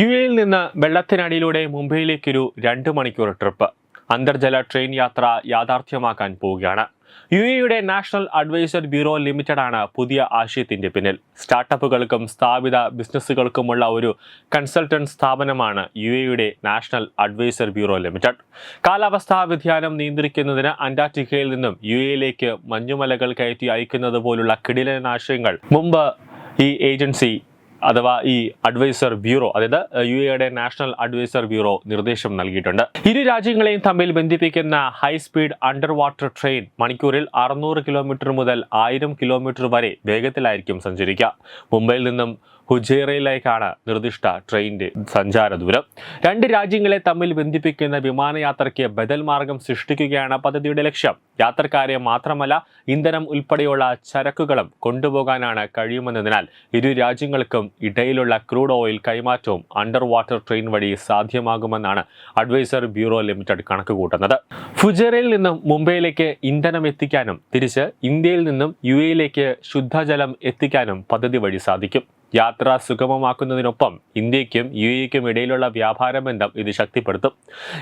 U എയിൽ നിന്ന് വെള്ളത്തിനടിയിലൂടെ മുംബൈയിലേക്കൊരു രണ്ട് മണിക്കൂർ ട്രിപ്പ്. അന്തർജല ട്രെയിൻ യാത്ര യാഥാർത്ഥ്യമാക്കാൻ പോവുകയാണ്. യു എയുടെ നാഷണൽ അഡ്വൈസർ ബ്യൂറോ ലിമിറ്റഡ് ആണ് പുതിയ ആശയത്തിന്റെ പിന്നിൽ. സ്റ്റാർട്ടപ്പുകൾക്കും സ്ഥാപിത ബിസിനസ്സുകൾക്കുമുള്ള ഒരു കൺസൾട്ടന്റ് സ്ഥാപനമാണ് യു എയുടെ നാഷണൽ അഡ്വൈസർ ബ്യൂറോ ലിമിറ്റഡ്. കാലാവസ്ഥാ വ്യതിയാനം നിയന്ത്രിക്കുന്നതിന് അന്റാർട്ടിക്കയിൽ നിന്നും യു എയിലേക്ക് മഞ്ഞുമലകൾ കയറ്റി അയക്കുന്നത് പോലുള്ള കിടിലൻ ആശയങ്ങൾ മുമ്പ് ഈ ഏജൻസി അഥവാ ഈ അഡ്വൈസർ ബ്യൂറോ അതായത് യു എയുടെ നാഷണൽ അഡ്വൈസർ ബ്യൂറോ നിർദ്ദേശം നൽകിയിട്ടുണ്ട്. ഇരു രാജ്യങ്ങളെയും തമ്മിൽ ബന്ധിപ്പിക്കുന്ന high speed under water train മണിക്കൂറിൽ അറുന്നൂറ് കിലോമീറ്റർ മുതൽ ആയിരം കിലോമീറ്റർ വരെ വേഗത്തിലായിരിക്കും സഞ്ചരിക്കുക. മുംബൈയിൽ നിന്നും ഹുജേറയിലേക്കാണ് നിർദ്ദിഷ്ട ട്രെയിനിന്റെ സഞ്ചാര ദൂരം. രണ്ട് രാജ്യങ്ങളെ തമ്മിൽ ബന്ധിപ്പിക്കുന്ന വിമാനയാത്രയ്ക്ക് ബദൽ മാർഗം സൃഷ്ടിക്കുകയാണ് പദ്ധതിയുടെ ലക്ഷ്യം. യാത്രക്കാരെ മാത്രമല്ല ഇന്ധനം ഉൾപ്പെടെയുള്ള ചരക്കുകളും കൊണ്ടുപോകാനാണ് കഴിയുമെന്നതിനാൽ ഇരു രാജ്യങ്ങൾക്കും ഇടയിലുള്ള ക്രൂഡ് ഓയിൽ കൈമാറ്റവും അണ്ടർ വാട്ടർ ട്രെയിൻ വഴി സാധ്യമാകുമെന്നാണ് അഡ്വൈസർ ബ്യൂറോ ലിമിറ്റഡ് കണക്കുകൂട്ടുന്നത് ഫുജേറയിൽ നിന്നും മുംബൈയിലേക്ക് ഇന്ധനം എത്തിക്കാനും തിരിച്ച് ഇന്ത്യയിൽ നിന്നും യു എയിലേക്ക് ശുദ്ധജലം എത്തിക്കാനും പദ്ധതി വഴി സാധിക്കും. യാത്ര സുഗമമാക്കുന്നതിനൊപ്പം ഇന്ത്യയ്ക്കും യു എക്കും ഇടയിലുള്ള വ്യാപാര ബന്ധം ഇത് ശക്തിപ്പെടുത്തും.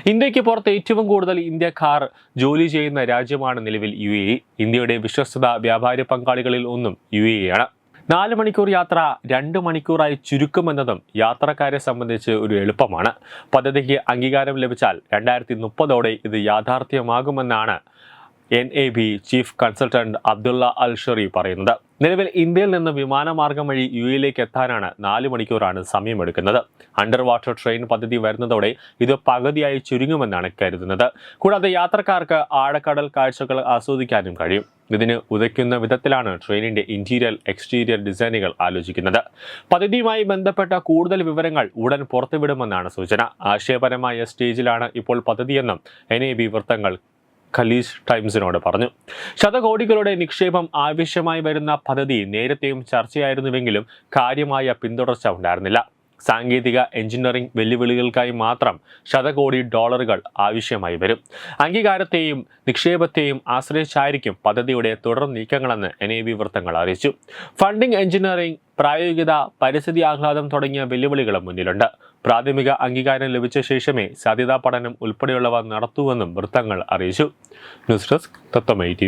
ഇന്ത്യയ്ക്ക് പുറത്ത് ഏറ്റവും കൂടുതൽ ഇന്ത്യക്കാർ ജോലി ചെയ്യുന്ന രാജ്യമാണ് നിലവിൽ യു ഇന്ത്യയുടെ വിശ്വസ്തത വ്യാപാര പങ്കാളികളിൽ ഒന്നും യു ആണ്. നാല് മണിക്കൂർ യാത്ര രണ്ട് മണിക്കൂറായി ചുരുക്കുമെന്നതും യാത്രക്കാരെ സംബന്ധിച്ച് ഒരു എളുപ്പമാണ്. പദ്ധതിക്ക് അംഗീകാരം ലഭിച്ചാൽ രണ്ടായിരത്തി മുപ്പതോടെ ഇത് യാഥാർത്ഥ്യമാകുമെന്നാണ് N A B chief consultant Abdullah Al പറയുന്നത്. നിലവിൽ ഇന്ത്യയിൽ നിന്ന് വിമാനമാർഗം വഴി യു എയിലേക്ക് എത്താനാണ് നാല് മണിക്കൂറാണ് സമയമെടുക്കുന്നത്. അണ്ടർ വാട്ടർ ട്രെയിൻ പദ്ധതി വരുന്നതോടെ ഇത് പകുതിയായി ചുരുങ്ങുമെന്നാണ് കരുതുന്നത്. കൂടാതെ യാത്രക്കാർക്ക് ആഴക്കടൽ കാഴ്ചകൾ ആസ്വദിക്കാനും കഴിയും. ഇതിന് ഉതയ്ക്കുന്ന വിധത്തിലാണ് ട്രെയിനിന്റെ ഇന്റീരിയർ എക്സ്റ്റീരിയർ ഡിസൈനുകൾ ആലോചിക്കുന്നത്. പദ്ധതിയുമായി ബന്ധപ്പെട്ട കൂടുതൽ വിവരങ്ങൾ ഉടൻ പുറത്തുവിടുമെന്നാണ് സൂചന. ആശയപരമായ സ്റ്റേജിലാണ് ഇപ്പോൾ പദ്ധതിയെന്നും എൻ എ ബി വൃത്തങ്ങൾ ഖലീജ് ടൈംസിനോട് പറഞ്ഞു. ശതകോടികളുടെ നിക്ഷേപം ആവശ്യമായി വരുന്ന പദ്ധതി നേരത്തെയും ചർച്ചയായിരുന്നുവെങ്കിലും കാര്യമായ പിന്തുടർച്ച ഉണ്ടായിരുന്നില്ല. സാങ്കേതിക എഞ്ചിനീയറിംഗ് വെല്ലുവിളികൾക്കായി മാത്രം ശതകോടി ഡോളറുകൾ ആവശ്യമായി വരും. അംഗീകാരത്തെയും നിക്ഷേപത്തെയും ആശ്രയിച്ചായിരിക്കും പദ്ധതിയുടെ തുടർ നീക്കങ്ങളെന്ന് എൻ എ ബി വൃത്തങ്ങൾ അറിയിച്ചു. ഫണ്ടിംഗ് എഞ്ചിനീയറിംഗ് പ്രായോഗികത പരിസ്ഥിതി ആഹ്ലാദം തുടങ്ങിയ വെല്ലുവിളികളും മുന്നിലുണ്ട്. പ്രാഥമിക അംഗീകാരം ലഭിച്ച ശേഷമേ സാധ്യതാ പഠനം ഉൾപ്പെടെയുള്ളവ നടത്തുവെന്നും വൃത്തങ്ങൾ അറിയിച്ചു. ന്യൂസ് ഡെസ്ക് തത്വമൈ ടി